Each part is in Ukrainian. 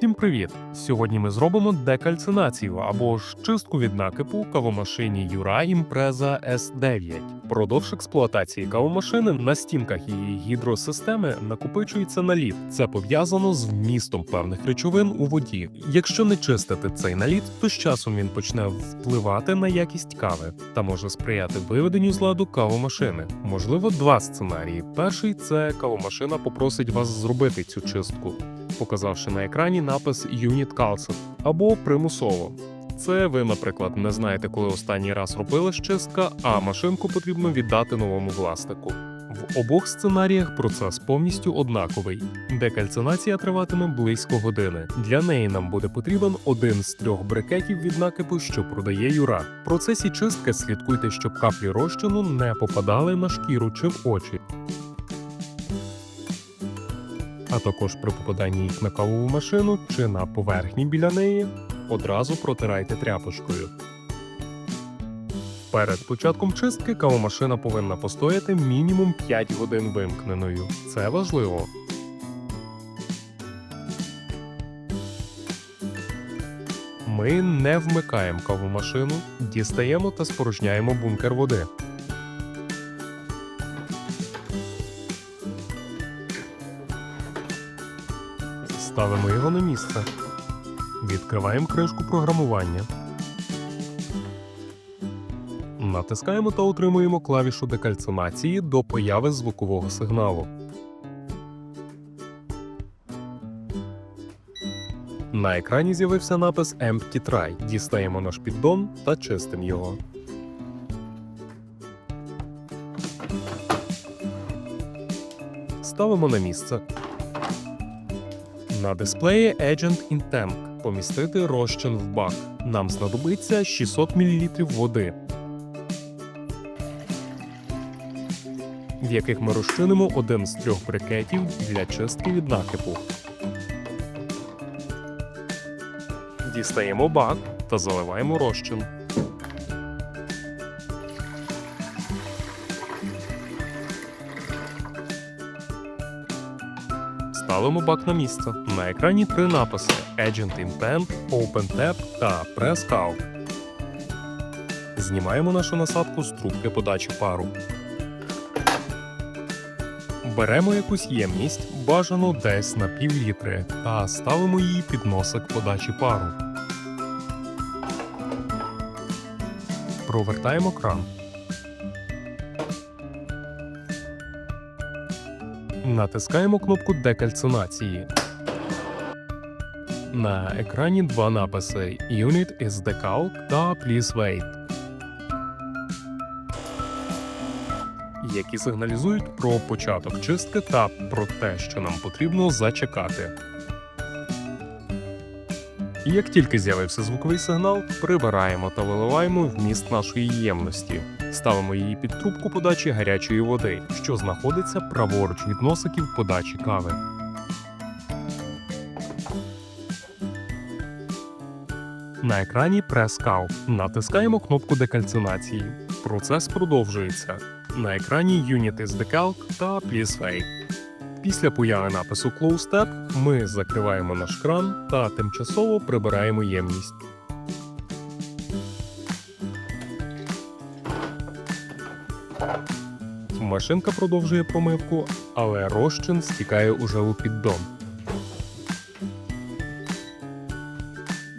Всім привіт! Сьогодні ми зробимо декальцинацію або ж чистку від накипу кавомашині Юра Імпреза S9. Продовж експлуатації кавомашини на стінках її гідросистеми накопичується наліт. Це пов'язано з вмістом певних речовин у воді. Якщо не чистити цей наліт, то з часом він почне впливати на якість кави та може сприяти виведенню з ладу кавомашини. Можливо, два сценарії. Перший це кавомашина попросить вас зробити цю чистку показавши на екрані напис Unit Calcet або примусово. Це ви, наприклад, не знаєте, коли останній раз робили щистка, а машинку потрібно віддати новому власнику. В обох сценаріях процес повністю однаковий. Декальцинація триватиме близько години. Для неї нам буде потрібен один з трьох брикетів від накипу, що продає Юра. В процесі чистки слідкуйте, щоб каплі розчину не попадали на шкіру чи в очі. А також при попаданні їх на кавову машину чи на поверхні біля неї одразу протирайте тряпочкою. Перед початком чистки кавомашина повинна постояти мінімум 5 годин вимкненою. Це важливо. Ми не вмикаємо кавомашину, дістаємо та спорожняємо бункер води. Ставимо його на місце. Відкриваємо кришку програмування. Натискаємо та утримуємо клавішу декальцинації до появи звукового сигналу. На екрані з'явився напис Empty Try. Дістаємо наш піддон та чистимо його. Ставимо на місце. На дисплеї Agent in Tank помістити розчин в бак. Нам знадобиться 600 мл води, в яких ми розчинимо один з трьох брикетів для чистки від накипу. Дістаємо бак та заливаємо розчин. Ставимо бак на місце. На екрані три написи: Agent Intent, OpenTap та Press Out. Знімаємо нашу насадку з трубки подачі пару. Беремо якусь ємність, бажано десь на пів літри, та ставимо її під носик подачі пару. Провертаємо кран. Натискаємо кнопку декальцинації. На екрані два написи Unit is decalc та Please wait, які сигналізують про початок чистки та про те, що нам потрібно зачекати. І Як тільки з'явився звуковий сигнал, прибираємо та виливаємо вміст нашої ємності. Ставимо її під трубку подачі гарячої води, що знаходиться праворуч від носиків подачі кави. На екрані Press Cow. Натискаємо кнопку декальцинації. Процес продовжується. На екрані Unit is Decalc та Please Wait. Після появи напису Close Tab ми закриваємо наш кран та тимчасово прибираємо ємність. Машинка продовжує промивку, але розчин стікає уже у піддон.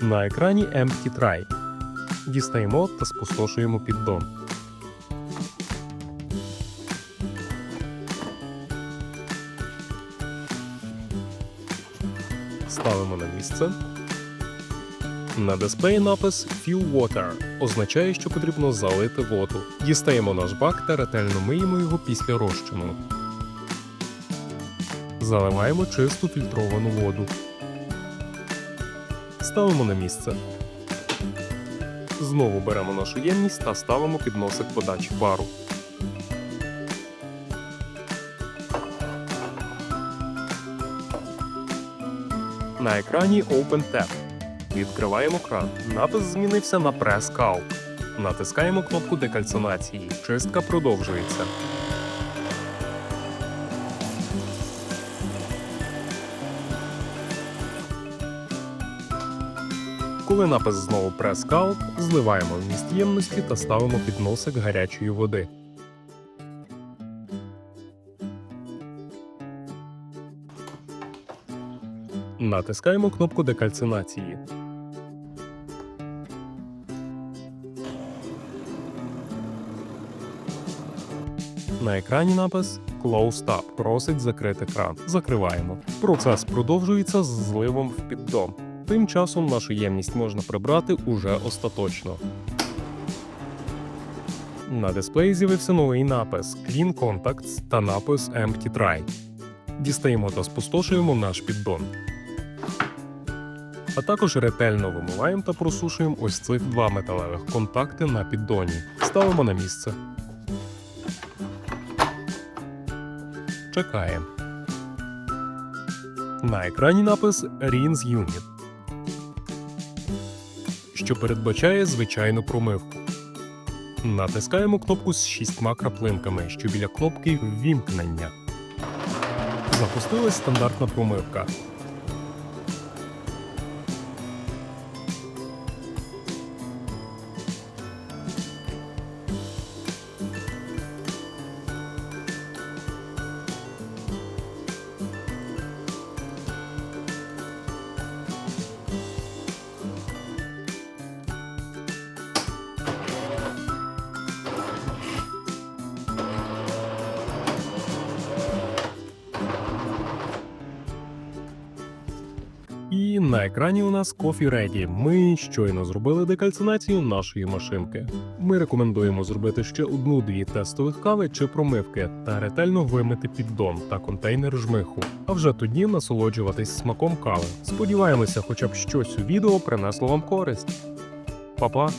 На екрані Empty Try. Дістаємо та спустошуємо піддон. Ставимо на місце. На дисплеї напис Fill Water означає, що потрібно залити воду. Дістаємо наш бак та ретельно миємо його після розчину. Заливаємо чисту фільтровану воду. Ставимо на місце. Знову беремо нашу ємність та ставимо під носик подачі пару. На екрані Open Tab. Відкриваємо кран. Напис змінився на Press Cow. Натискаємо кнопку декальцинації. Чистка продовжується. Коли напис знову прес-кал, зливаємо вміст ємності та ставимо під носик гарячої води. Натискаємо кнопку декальцинації. На екрані напис Closed Up просить закрити кран. Закриваємо. Процес продовжується з зливом в піддон. Тим часом нашу ємність можна прибрати уже остаточно. На дисплеї з'явився новий напис Clean Contacts та напис Empty Try. Дістаємо та спустошуємо наш піддон. А також ретельно вимиваємо та просушуємо ось цих два металевих контакти на піддоні. Ставимо на місце. Чекаємо. На екрані напис Rinse Unit, що передбачає звичайну промивку. Натискаємо кнопку з шістьма краплинками, що біля кнопки ввімкнення. Запустилась стандартна промивка. І на екрані у нас Coffee Ready. Ми щойно зробили декальцинацію нашої машинки. Ми рекомендуємо зробити ще одну-дві тестових кави чи промивки та ретельно вимити піддон та контейнер жмиху. А вже тоді насолоджуватись смаком кави. Сподіваємося, хоча б щось у відео принесло вам користь. Па-па!